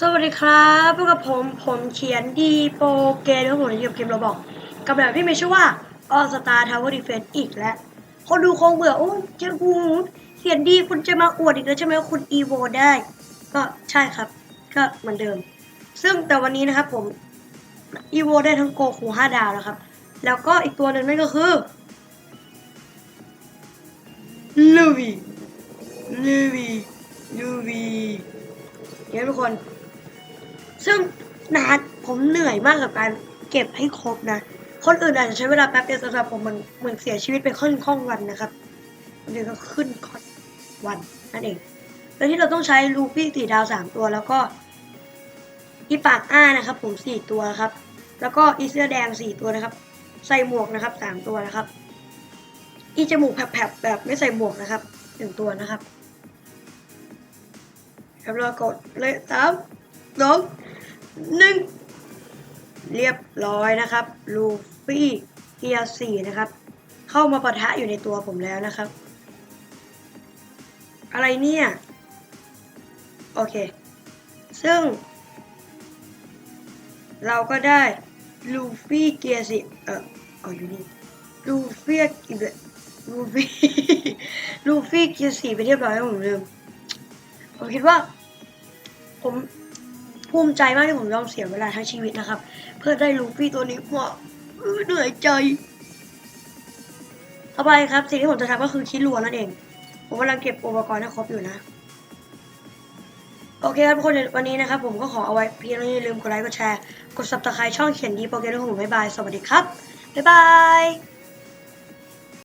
สวัสดีครับพบกับผมผมเขียนดีโปรเกมนะครับผมอยู่กับเกมเราบอกกับแบบที่มีชื่อว่า All Star Tower Defense อีกแล้วคนดูคงเบื่อโอ้เจ้ากูเขียนดีคุณจะมาอวดอีกแล้วใช่ไหมว่าคุณ EVO ได้ ก็ใช่ครับ ก็เหมือนเดิม ซึ่งแต่วันนี้นะครับผม EVO ได้ทั้งโกคู5ดาวแล้วครับ แล้วก็อีกตัวหนึ่งนั่นก็คือลูวีลูวีลูวีเนี่ยทุกคน ซึ่งนานผมเหนื่อยมากกับการเก็บให้ครบนะ คนอื่นอาจจะใช้เวลาแป๊บเดียวสำหรับผมมันเหมือนเสียชีวิตไปค่อนข้องวันนะครับเดี๋ยวก็ขึ้นคอนวันนั่นเองแล้วที่เราต้องใช้ลูฟี่สี่ดาวสามตัวแล้วก็อีปากอ้านะครับ ผมสี่ตัวครับ แล้วก็อีเสื้อแดงสี่ตัวนะครับ ใส่หมวกนะครับสามตัวนะครับ อีจมูกแผลบแบบไม่ใส่หมวกนะครับหนึ่งตัวนะครับแล้วเรากดเลยสามสอง หนึ่งเรียบร้อยนะครับ ลูฟี่เกียร์สี่นะครับ เข้ามาปะทะอยู่ในตัวผมแล้วนะครับ อะไรเนี่ย โอเค ซึ่ง เราก็ได้ลูฟี่เกียร์สี่เออเอาอยู่นี่ลูฟี่อีกลูฟี่ลูฟี่เกียร์สี่ไปเรียบร้อยแล้วผมลืมผมคิดว่า ผม ภูมิใจมากที่ผมยอมเสียเวลาทั้งชีวิตนะครับ เพื่อได้ลูฟี่ตัวนี้เพราะเหนื่อยใจต่อไปครับสิ่งที่ผมจะทำก็คือคิดรัวนั่นเอง ผมกำลังเก็บอุปกรณ์ให้ครบอยู่นะ โอเคครับทุกคนวันนี้นะครับ ผมก็ขอเอาไว้เพียงเท่านี้ลืมกดไลค์กดแชร์ กด subscribe ช่องเขียนดีโปรแกรมของผมบ๊ายบาย สวัสดีครับ บ๊ายบาย